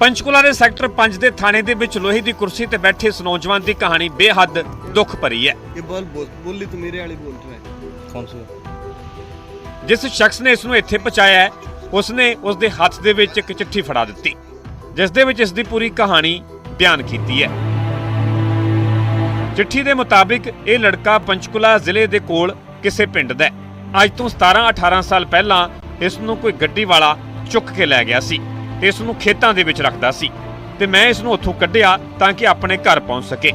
ਪੰਚਕੂਲਾ ਦੇ ਸੈਕਟਰ 5 ਦੇ ਥਾਣੇ ਦੇ ਵਿੱਚ ਲੋਹੇ ਦੀ ਕੁਰਸੀ ਤੇ ਬੈਠੇ ਇਸ ਨੌਜਵਾਨ ਦੀ ਕਹਾਣੀ ਬੇਹੱਦ ਦੁੱਖ ਭਰੀ ਹੈ ये बोल बोल बोली तो मेरे वाली बोल रहा है कौन सी ਜਿਸ ਸ਼ਖਸ ਨੇ ਇਸ ਨੂੰ ਇੱਥੇ ਪਹੁੰਚਾਇਆ ਹੈ ਉਸਨੇ ਉਸ ਦੇ ਹੱਥ ਦੇ ਵਿੱਚ ਇੱਕ ਚਿੱਠੀ ਫੜਾ ਦਿੱਤੀ ਜਿਸ ਦੇ ਵਿੱਚ ਇਸ ਦੀ ਪੂਰੀ ਕਹਾਣੀ ਬਿਆਨ ਕੀਤੀ ਹੈ ਚਿੱਠੀ ਦੇ ਮੁਤਾਬਿਕ ਇਹ ਲੜਕਾ ਪੰਚਕੁਲਾ ਜ਼ਿਲ੍ਹੇ ਦੇ ਕੋਲ ਕਿਸੇ ਪਿੰਡ ਦਾ ਹੈ ਅੱਜ ਤੋਂ 17-18 ਸਾਲ ਪਹਿਲਾਂ ਇਸ ਨੂੰ ਕੋਈ ਗੱਡੀ ਵਾਲਾ ਚੁੱਕ ਕੇ ਲੈ ਗਿਆ ਸੀ ਤੇ ਇਸ ਨੂੰ ਖੇਤਾਂ ਦੇ ਵਿੱਚ ਰੱਖਦਾ ਸੀ ਤੇ ਮੈਂ ਇਸ ਨੂੰ ਉੱਥੋਂ ਕੱਢਿਆ ਤਾਂ ਕਿ ਆਪਣੇ ਘਰ ਪਹੁੰਚ ਸਕੇ।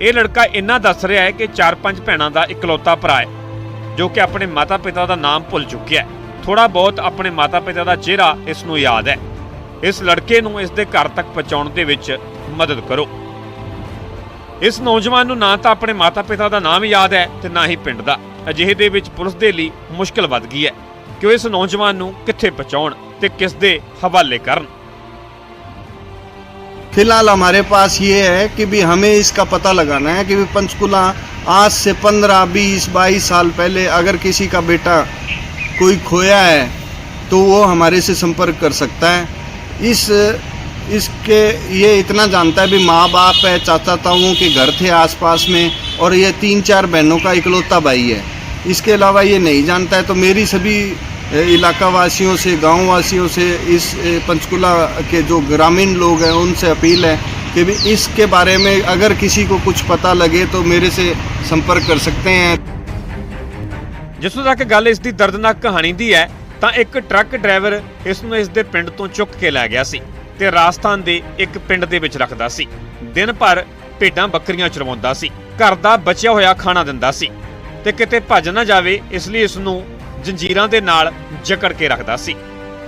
ਇਹ ਲੜਕਾ ਇੰਨਾ ਦੱਸ ਰਿਹਾ ਹੈ ਕਿ ਚਾਰ ਪੰਜ ਭੈਣਾਂ ਦਾ ਇਕਲੌਤਾ ਭਰਾ ਹੈ, ਜੋ ਕਿ ਆਪਣੇ ਮਾਤਾ-ਪਿਤਾ ਦਾ ਨਾਮ ਭੁੱਲ ਚੁੱਕਿਆ ਹੈ। ਥੋੜਾ ਬਹੁਤ ਆਪਣੇ ਮਾਤਾ-ਪਿਤਾ ਦਾ ਚਿਹਰਾ ਇਸ ਨੂੰ ਯਾਦ ਹੈ। ਇਸ ਲੜਕੇ ਨੂੰ ਇਸ ਦੇ ਘਰ ਤੱਕ ਪਹੁੰਚਾਉਣ ਦੇ ਵਿੱਚ ਮਦਦ ਕਰੋ। ਇਸ ਨੌਜਵਾਨ ਨੂੰ ਨਾ ਤਾਂ ਆਪਣੇ ਮਾਤਾ-ਪਿਤਾ ਦਾ ਨਾਮ ਯਾਦ ਹੈ ਤੇ ਨਾ ਹੀ ਪਿੰਡ ਦਾ। ਅਜਿਹੇ ਦੇ ਵਿੱਚ ਪੁਲਿਸ ਦੇ ਲਈ ਮੁਸ਼ਕਲ ਵੱਧ ਗਈ ਹੈ ਕਿ ਉਹ ਇਸ ਨੌਜਵਾਨ ਨੂੰ ਕਿੱਥੇ ਪਹੁੰਚਾਉਣ। ਤੇ ਕਿਸ ਦੇ ਹਵਾਲੇ ਕਰਨ फिलहाल हमारे पास ये है कि भी हमें इसका पता लगाना है कि भी पंचकुला आज से पंद्रह बीस बाईस साल पहले अगर किसी का बेटा कोई खोया है तो वो हमारे से संपर्क कर सकता है इस इसके ये इतना जानता है भी माँ बाप है चाचा ताऊओं के घर थे आसपास में और ये तीन चार बहनों का इकलौता भाई है इसके अलावा ये नहीं जानता है तो मेरी सभी अ, इलाका वासियों से गांव वासियों से इस अ, पंचकुला के जो ग्रामीण लोग हैं उनसे अपील है कि भी इसके बारे में अगर किसी को कुछ पता लगे तो मेरे से संपर्क कर सकते हैं ਜਿਸੋਂ ਤੱਕ ਗੱਲ ਇਸ ਦੀ ਦਰਦਨਾਕ ਕਹਾਣੀ ਦੀ ਹੈ ਤਾਂ ਇੱਕ ਟਰੱਕ ਡਰਾਈਵਰ ਇਸ ਨੂੰ ਇਸ ਦੇ ਪਿੰਡ ਤੋਂ ਚੁੱਕ ਕੇ ਲੈ ਗਿਆ ਸੀ ਤੇ ਰਾਜਸਥਾਨ ਦੇ ਇੱਕ ਪਿੰਡ ਦੇ ਵਿੱਚ ਰੱਖਦਾ ਸੀ ਦਿਨ ਭਰ ਭੇਡਾਂ ਬੱਕਰੀਆਂ ਚਰਵਾਉਂਦਾ ਸੀ ਘਰ ਦਾ ਬਚਿਆ ਹੋਇਆ ਖਾਣਾ ਦਿੰਦਾ ਸੀ ਤੇ ਕਿਤੇ ਭੱਜ ਨਾ ਜਾਵੇ ਇਸ ਲਈ ਇਸ ਨੂੰ ਜੰਜੀਰਾਂ ਦੇ ਨਾਲ ਜਕੜ ਕੇ ਰੱਖਦਾ ਸੀ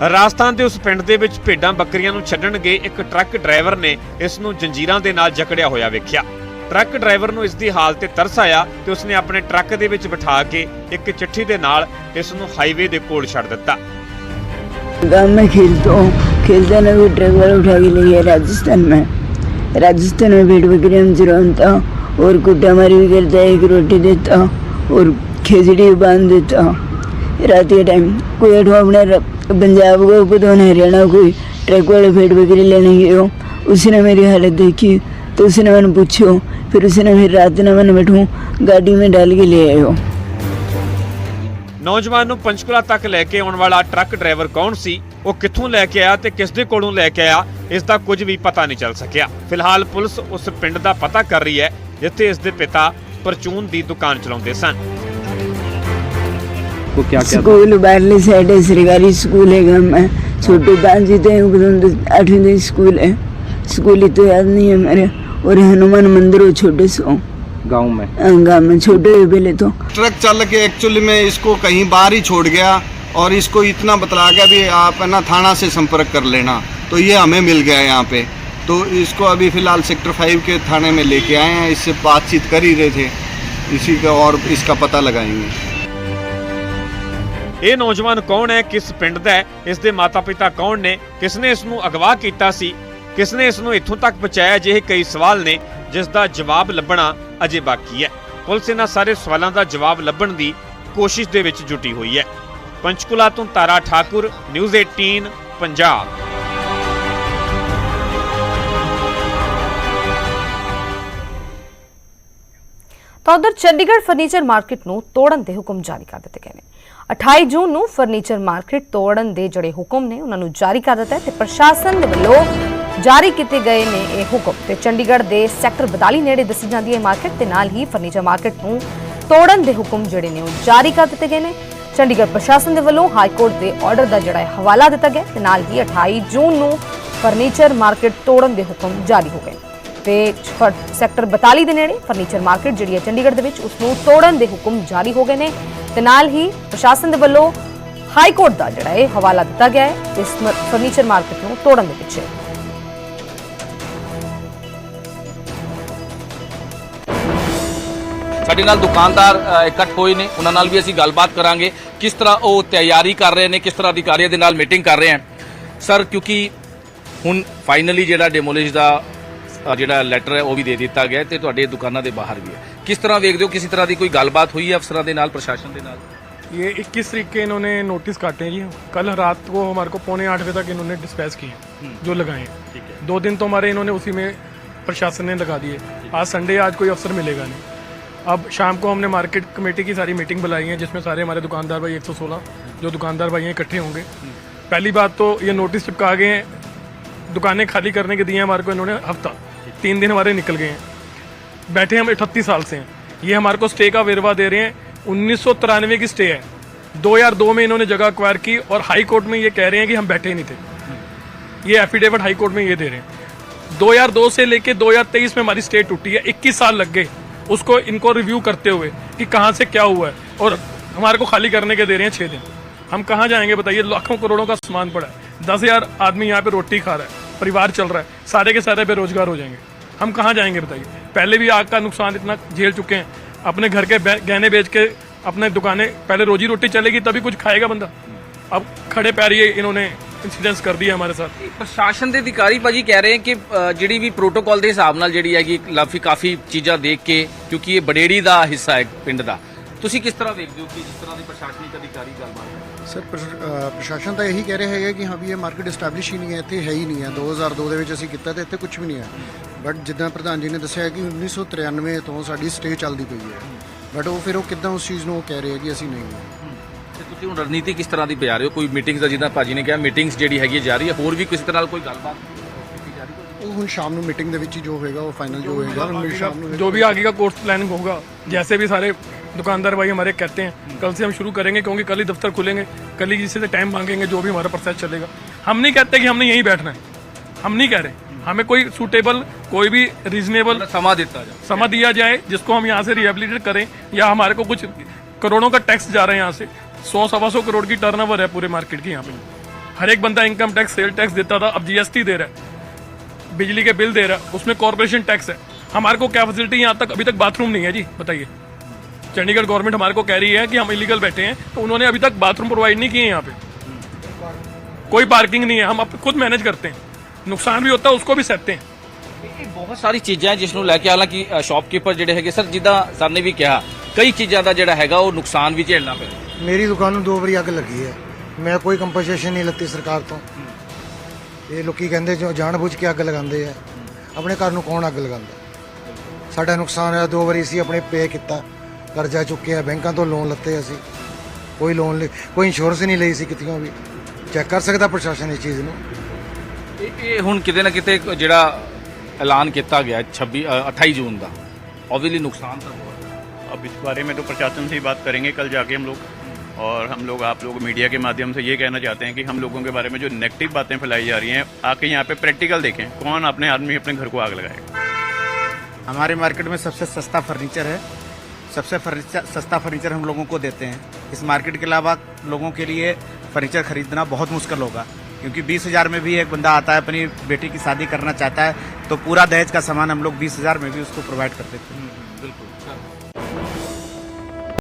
ਰਾਜਸਥਾਨ ਦੇ ਉਸ ਪਿੰਡ ਦੇ ਵਿੱਚ ਭੇਡਾਂ ਬੱਕਰੀਆਂ ਨੂੰ ਛੱਡਣ ਗਏ ਇੱਕ ਟਰੱਕ ਡਰਾਈਵਰ ਨੇ ਇਸ ਨੂੰ ਜੰਜੀਰਾਂ ਦੇ ਨਾਲ ਜਕੜਿਆ ਹੋਇਆ ਵੇਖਿਆ ਟਰੱਕ ਡਰਾਈਵਰ ਨੂੰ ਇਸ ਦੀ ਹਾਲਤ ਤੇ ਤਰਸ ਆਇਆ ਤੇ ਉਸਨੇ ਆਪਣੇ ਟਰੱਕ ਦੇ ਵਿੱਚ ਬਿਠਾ ਕੇ ਇੱਕ ਚਿੱਠੀ ਦੇ ਨਾਲ ਇਸ ਨੂੰ ਹਾਈਵੇ ਦੇ ਕੋਲ ਛੱਡ ਦਿੱਤਾ गांव में खेलता हूँ खेलते ना वो ट्रक वाला उठा के ले गया राजस्थान में राजस्थान में भेड़ बकरी हम चुराता हूँ और कुट्टा मारी भी करता है एक रोटी देता हूँ और खिचड़ी बांध देता हूँ रात के टाइम कोई अठवा अपने र- पंजाब को कोई तो हरियाणा कोई ट्रक वाले भेड़ बकरी लेने गए हो उसने मेरी हालत देखी तो उसने मैंने पूछो फिर उसने फिर रात ने मैंने बैठूँ गाड़ी में डाल के ले आए हो ਨੌਜਵਾਨ ਨੂੰ ਪੰਚਕੁਲਾ ਤੱਕ ਲੈ ਕੇ ਆਉਣ ਵਾਲਾ ਟਰੱਕ ਡਰਾਈਵਰ ਕੌਣ ਸੀ ਉਹ ਕਿੱਥੋਂ ਲੈ ਕੇ ਆਇਆ ਤੇ ਕਿਸ ਦੇ ਕੋਲੋਂ ਲੈ ਕੇ ਆਇਆ ਇਸ ਦਾ ਕੁਝ ਵੀ ਪਤਾ ਨਹੀਂ ਚੱਲ ਸਕਿਆ ਫਿਲਹਾਲ ਪੁਲਿਸ ਉਸ ਪਿੰਡ ਦਾ ਪਤਾ ਕਰ ਰਹੀ ਹੈ ਜਿੱਥੇ ਇਸ ਦੇ ਪਿਤਾ ਪਰਚੂਨ ਦੀ ਦੁਕਾਨ ਚਲਾਉਂਦੇ ਸਨ को क्या क्या स्कूल बाहरली साइड है सरकारी स्कूल है गाँव में छोटे पाँच थे तो आठवीं तक स्कूल है। स्कूल ही तो याद नहीं है मेरे। और हनुमान मंदिर हो छोटे से हो। गाँव में? गाँव में छोटे पहले तो। ट्रक चालक एक्चुअली में इसको कहीं बाहर ही छोड़ गया और इसको इतना बतला गया भी आप है ना थाना से संपर्क कर लेना। तो ये हमें मिल गया यहाँ पे। तो इसको अभी फ़िलहाल सेक्टर फाइव के थाने में लेके आए हैं इससे बातचीत कर ही रहे थे। इसी का और इसका पता लगाएँगे। ਇਹ ਨੌਜਵਾਨ ਕੌਣ ਹੈ? ਕਿਸ ਪਿੰਡ ਦਾ ਹੈ? ਇਸ ਦੇ ਮਾਤਾ-ਪਿਤਾ ਕੌਣ ਨੇ? ਕਿਸ ਨੇ ਇਸ ਨੂੰ ਅਗਵਾ ਕੀਤਾ ਸੀ? ਕਿਸ ਨੇ ਇਸ ਨੂੰ ਇੱਥੋਂ ਤੱਕ ਪਹੁੰਚਾਇਆ? ਜਿਹੇ ਕਈ ਸਵਾਲ ਨੇ, ਜਿਸ ਦਾ ਜਵਾਬ ਲੱਭਣਾ ਅਜੇ ਬਾਕੀ ਹੈ। ਪੁਲਿਸ ਇਹਨਾਂ ਸਾਰੇ ਸਵਾਲਾਂ ਦਾ ਜਵਾਬ ਲੱਭਣ ਦੀ ਕੋਸ਼ਿਸ਼ ਦੇ ਵਿੱਚ ਜੁਟੀ ਹੋਈ ਹੈ। ਪੰਚਕੁਲਾ ਤੋਂ ਤਾਰਾ ਠਾਕੁਰ, ਨਿਊਜ਼ 18 ਪੰਜਾਬ। ਤਾਂ ਉਧਰ ਚੰਡੀਗੜ੍ਹ ਫਰਨੀਚਰ ਮਾਰਕੀਟ ਨੂੰ ਤੋੜਨ ਦੇ ਹੁਕਮ ਜਾਰੀ ਕਰ ਦਿੱਤੇ ਗਏ ਨੇ। 28 ਜੂਨ ਨੂੰ ਫਰਨੀਚਰ ਮਾਰਕੀਟ ਤੋੜਨ ਦੇ ਜਿਹੜੇ ਹੁਕਮ ਨੇ, ਉਹਨਾਂ ਨੂੰ ਜਾਰੀ ਕਰ ਦਿੱਤਾ ਹੈ ਤੇ ਪ੍ਰਸ਼ਾਸਨ ਦੇ ਵੱਲੋਂ ਜਾਰੀ ਕੀਤੇ ਗਏ ਨੇ ਇਹ ਹੁਕਮ। ਤੇ ਚੰਡੀਗੜ੍ਹ ਦੇ ਸੈਕਟਰ 42 ਨੇੜੇ ਦੱਸੀ ਜਾਂਦੀ ਹੈ ਮਾਰਕੀਟ ਤੇ ਨਾਲ ਹੀ ਫਰਨੀਚਰ ਮਾਰਕੀਟ ਨੂੰ ਤੋੜਨ ਦੇ ਹੁਕਮ ਜਿਹੜੇ ਨੇ ਉਹ ਜਾਰੀ ਕਰ ਦਿੱਤੇ ਗਏ ਨੇ। ਚੰਡੀਗੜ੍ਹ ਪ੍ਰਸ਼ਾਸਨ ਦੇ ਵੱਲੋਂ ਹਾਈ ਕੋਰਟ ਦੇ ਆਰਡਰ ਦਾ ਜਿਹੜਾ ਹਵਾਲਾ ਦਿੱਤਾ ਗਿਆ ਤੇ ਨਾਲ ਹੀ 28 ਜੂਨ ਨੂੰ ਫਰਨੀਚਰ ਮਾਰਕੀਟ ਤੋੜਨ ਦੇ ਹੁਕਮ ਜਾਰੀ ਹੋ ਗਏ ਤੇ ਸੈਕਟਰ 42 ਦੇ ਨੇੜੇ ਫਰਨੀਚਰ ਮਾਰਕੀਟ, ਜਿਹੜੀ ਹੈ ਚੰਡੀਗੜ੍ਹ ਦੇ ਵਿੱਚ ਉਸ ਨੂੰ ਤੋੜਨ ਦੇ ਹੁਕਮ ਜਾਰੀ ਹੋ ਗਏ ਨੇ। ਤੇ ਨਾਲ ਹੀ ਪ੍ਰਸ਼ਾਸਨ ਦੇ ਵੱਲੋਂ ਹਾਈ ਕੋਰਟ ਦਾ ਜਿਹੜਾ ਇਹ ਹਵਾਲਾ ਦਿੱਤਾ ਗਿਆ ਹੈ, ਇਸ ਫਰਨੀਚਰ ਮਾਰਕੀਟ ਨੂੰ ਤੋੜਨ ਦੇ ਪਿੱਛੇ। ਸਾਡੇ ਨਾਲ ਦੁਕਾਨਦਾਰ ਇਕੱਠ ਹੋਏ ਨੇ। ਉਹਨਾਂ ਨਾਲ ਵੀ ਅਸੀਂ ਗੱਲਬਾਤ ਕਰਾਂਗੇ। ਕਿਸ ਤਰ੍ਹਾਂ ਉਹ ਤਿਆਰੀ ਕਰ ਰਹੇ ਨੇ, ਕਿਸ ਤਰ੍ਹਾਂ ਅਧਿਕਾਰੀਆਂ ਦੇ ਨਾਲ ਮੀਟਿੰਗ ਕਰ ਰਹੇ ਹਨ। ਸਰ, ਕਿਉਂਕਿ ਹੁਣ ਫਾਈਨਲੀ ਜਿਹੜਾ ਡੈਮੋਲਿਸ਼ ਦਾ ਜਿਹੜਾ ਲੈਟਰ ਹੈ ਉਹ ਵੀ ਦੇ ਦਿੱਤਾ ਗਿਆ ਹੈ ਤੇ ਤੁਹਾਡੇ ਦੁਕਾਨਾਂ ਦੇ ਬਾਹਰ ਵੀ ਹੈ ਕਿਸ ਤਰ੍ਹਾਂ ਵੇਖਦੇ ਹੋ ਕਿਸੇ ਤਰ੍ਹਾਂ ਦੀ ਕੋਈ ਗੱਲਬਾਤ ਹੋਈ ਹੈ ਅਫਸਰਾਂ ਦੇ ਨਾਲ ਪ੍ਰਸ਼ਾਸਨ ਦੇ ਨਾਲ ये 21 तरीक के इन्होंने नोटिस काटे हैं जी कल रात को हमारे को पौने आठ बजे तक इन्होंने डिस्पैच किए हैं, जो लगाए हैं दो दिन तो हमारे इन्होंने उसी में प्रशासन ने लगा दिए आज संडे है, आज कोई अफसर मिलेगा नहीं अब शाम को हमने मार्केट कमेटी की सारी मीटिंग बुलाई है जिसमें सारे हमारे दुकानदार भाई 116 जो दुकानदार भाई हैं इकट्ठे होंगे पहली बात तो ये नोटिस चिपका गए हैं दुकानें खाली करने के दिए हैं हमारे को इन्होंने हफ्ता तीन दिन हमारे निकल गए हैं। बैठे हम अठत्तीस साल से। हैं ये हमारे को स्टे का वेरवा दे रहे हैं। उन्नीस सौ तिरानवे की स्टे है। 2002 में इन्होंने जगह अक्वायर की और हाई कोर्ट में ये कह रहे हैं कि हम बैठे ही नहीं थे। ये एफिडेविट हाई कोर्ट में ये दे रहे हैं। 2002 से लेके 2023 में हमारी स्टे टूटी है। 21 साल लग गए। उसको, इनको रिव्यू करते हुए कि कहाँ से क्या हुआ है। और हमारे को खाली करने के दे रहे हैं छः दिन। हम कहाँ जाएँगे बताइए? लाखों करोड़ों का सामान पड़ा है। दस हज़ार आदमी यहाँ पे रोटी खा रहा है। परिवार चल रहा है। सारे के सारे बेरोजगार हो जाएँगे। हम कहाँ जाएंगे बताइए पहले भी आग का नुकसान इतना झेल चुके हैं अपने घर के बै- गहने बेच के अपने दुकानें पहले रोजी रोटी चलेगी तभी कुछ खाएगा बंदा अब खड़े पैर ये इन्होंने इंसिडेंस कर दिया हमारे साथ ਪ੍ਰਸ਼ਾਸਨ ਦੇ ਅਧਿਕਾਰੀ ਭਾਜੀ ਕਹਿ ਰਹੇ ਹਨ ਕਿ ਅ, ਜਿਹੜੀ ਵੀ ਪ੍ਰੋਟੋਕਾਲ ਦੇ ਹਿਸਾਬ ਨਾਲ ਜਿਹੜੀ ਹੈਗੀ ਕਾਫੀ ਕਾਫੀ ਚੀਜ਼ਾਂ ਦੇਖ ਕੇ ਕਿਉਂਕਿ ਇਹ ਬੜੇੜੀ ਦਾ ਹਿੱਸਾ ਹੈ ਪਿੰਡ ਦਾ ਤੁਸੀਂ ਕਿਸ ਤਰ੍ਹਾਂ ਦੇਖਦੇ ਹੋ ਕਿ ਜਿਸ ਤਰ੍ਹਾਂ ਦੇ ਪ੍ਰਸ਼ਾਸਨਿਕ ਅਧਿਕਾਰੀ ਗੱਲਬਾਤ ਕਰ ਰਹੇ ਸਰ ਪ੍ਰਸ਼ਾਸਨ ਤਾਂ ਇਹੀ ਕਹਿ ਰਿਹਾ ਹੈਗਾ ਕਿ ਹਾਂ ਵੀ ਇਹ ਮਾਰਕੀਟ ਸਟੈਬਲਿਸ਼ ਹੀ ਨਹੀਂ ਹੈ ਇੱਥੇ ਹੈ ਹੀ ਨਹੀਂ ਹੈ। 2002 ਦੇ ਵਿੱਚ ਅਸੀਂ ਕੀਤਾ ਤੇ ਇੱਥੇ ਕੁਝ ਵੀ ਨਹੀਂ ਹੈ। ਬਟ ਜਿੱਦਾਂ ਪ੍ਰਧਾਨ ਜੀ ਨੇ ਦੱਸਿਆ ਕਿ 1993 ਤੋਂ ਸਾਡੀ ਸਟੇ ਚੱਲਦੀ ਪਈ ਹੈ। ਬਟ ਉਹ ਫਿਰ ਉਹ ਕਿਦਾਂ ਉਸ ਚੀਜ਼ ਨੂੰ ਉਹ ਕਹਿ ਰਹੇ ਹੈ ਕਿ ਅਸੀਂ ਨਹੀਂ ਤੇ ਤੁਸੀਂ ਹੁਣ ਰਣਨੀਤੀ ਕਿਸ ਤਰ੍ਹਾਂ ਦੀ ਪਿਆ ਰਹੇ ਹੋ? ਕੋਈ ਮੀਟਿੰਗਸ ਦਾ ਜਿੱਦਾਂ ਭਾਜੀ ਨੇ ਕਿਹਾ ਮੀਟਿੰਗਸ ਜਿਹੜੀ ਹੈਗੀ ਜਾ ਰਹੀ ਹੈ। ਹੋਰ ਵੀ ਕਿਸੇ ਤਰ੍ਹਾਂ ਕੋਈ ਗੱਲਬਾਤ ਕੀਤੀ ਜਾ ਰਹੀ ਉਹ ਹੁਣ ਸ਼ਾਮ ਨੂੰ ਮੀਟਿੰਗ ਦੇ ਵਿੱਚ ਜੋ ਹੋਏਗਾ ਉਹ ਫਾਈਨਲ ਜੋ ਹੋਏਗਾ ਜੋ ਵੀ ਆਗੇਗਾ ਕੋਰਸ ਪਲਾਨਿੰਗ ਹੋਗਾ ਜੈਸੇ ਵੀ ਸਾਰੇ दुकानदार भाई हमारे कहते हैं कल से हम शुरू करेंगे क्योंकि कल ही दफ्तर खुलेंगे कल ही किसी से टाइम मांगेंगे जो भी हमारा प्रोसेस चलेगा। हम नहीं कहते कि हमने यहीं बैठना है। हम नहीं कह रहे। हमें कोई सूटेबल कोई भी रीजनेबल मतलब समा देता जाए। समा दिया जाए जिसको हम यहाँ से रिहेबिलिटेट करें या हमारे को कुछ करोड़ों का टैक्स जा रहा है यहाँ से। सौ सवा सौ करोड़ की टर्न है पूरे मार्केट की यहाँ पे। हर एक बंदा इनकम टैक्स सेल टैक्स देता था अब जीएसटी दे रहा है। बिजली के बिल दे रहा है उसमें कॉरपोरेशन टैक्स है। हमारे को क्या फैसिलिटी यहाँ तक? अभी तक बाथरूम नहीं है जी बताइए। चंडीगढ़ गवर्नमेंट हमारे को कह रही है कि हम इलीगल बैठे हैं तो उन्होंने अभी तक बाथरूम प्रोवाइड नहीं किए हैं यहाँ पे कोई पार्किंग नहीं है हम अब खुद मैनेज करते हैं नुकसान भी होता है उसको भी सहते हैं ਇਹ ਬਹੁਤ ਸਾਰੀ ਚੀਜ਼ਾਂ ਹੈ ਜਿਸ ਨੂੰ ਲੈ ਕੇ ਹਾਲਾਂਕਿ ਸ਼ਾਪਕੀਪਰ ਜਿਹੜੇ ਹੈਗੇ ਸਰ ਜਿੱਦਾਂ ਸਰ ਨੇ ਵੀ ਕਿਹਾ ਕਈ ਚੀਜ਼ਾਂ ਦਾ ਜਿਹੜਾ ਹੈਗਾ ਉਹ ਨੁਕਸਾਨ ਵੀ ਝੇਲਣਾ ਪਿਆ ਮੇਰੀ ਦੁਕਾਨ ਨੂੰ ਦੋ ਵਾਰੀ ਅੱਗ ਲੱਗੀ ਹੈ ਮੈਂ ਕੋਈ ਕੰਪਨਸੇਸ਼ਨ ਨਹੀਂ ਲੱਤੀ ਸਰਕਾਰ ਤੋਂ ਇਹ ਲੋਕੀ ਕਹਿੰਦੇ ਜੋ ਜਾਣਬੁੱਝ ਕੇ ਅੱਗ ਲਗਾਉਂਦੇ ਆ ਆਪਣੇ ਘਰ ਨੂੰ ਕੌਣ ਅੱਗ ਲਗਾਉਂਦਾ ਸਾਡਾ ਨੁਕਸਾਨ ਹੋਇਆ ਦੋ ਵਾਰੀ ਅਸੀਂ ਆਪਣੇ ਪੇ ਕੀਤਾ ਕਰਜ਼ਾ ਚੁੱਕਿਆ ਬੈਂਕਾਂ ਤੋਂ ਲੋਨ ਲੱਤੇ ਅਸੀਂ ਕੋਈ ਲੋਨ ਲਈ ਕੋਈ ਇੰਸ਼ੋਰੈਂਸ ਨਹੀਂ ਲਈ ਸੀ ਕਿਤਿਓਂ ਵੀ ਚੈੱਕ ਕਰ ਸਕਦਾ ਪ੍ਰਸ਼ਾਸਨ ਇਸ ਚੀਜ਼ ਨੂੰ ਇਹ ਇਹ ਹੁਣ ਕਿਤੇ ਨਾ ਕਿਤੇ ਜਿਹੜਾ ਐਲਾਨ ਕੀਤਾ ਗਿਆ 26 ਅ, 28 ਜੂਨ ਦਾ ਆਬਵੀਅਸਲੀ ਨੁਕਸਾਨ ਤਾਂ ਬਹੁਤ ਹੈ अब इस बारे में तो प्रशासन से ही बात करेंगे कल जाके हम लोग और हम लोग आप लोग मीडिया के माध्यम से ये कहना चाहते हैं कि हम लोगों के बारे में जो नेगेटिव बातें फैलाई जा रही हैं आके यहाँ पे प्रैक्टिकल देखें कौन अपने आदमी अपने घर को आग लगाएगा हमारे मार्केट में सबसे सस्ता फर्नीचर है सबसे फर्नीचर, सस्ता फर्नीचर हम लोगों को देते हैं। इस मार्केट के अलावा लोगों के लिए फर्नीचर खरीदना बहुत मुश्किल होगा, क्योंकि बीस हज़ार में भी एक बंदा आता है, अपनी बेटी की शादी करना चाहता है तो पूरा दहेज का सामान हम लोग बीस हज़ार में भी उसको प्रोवाइड कर देते हैं। हम्म, बिल्कुल।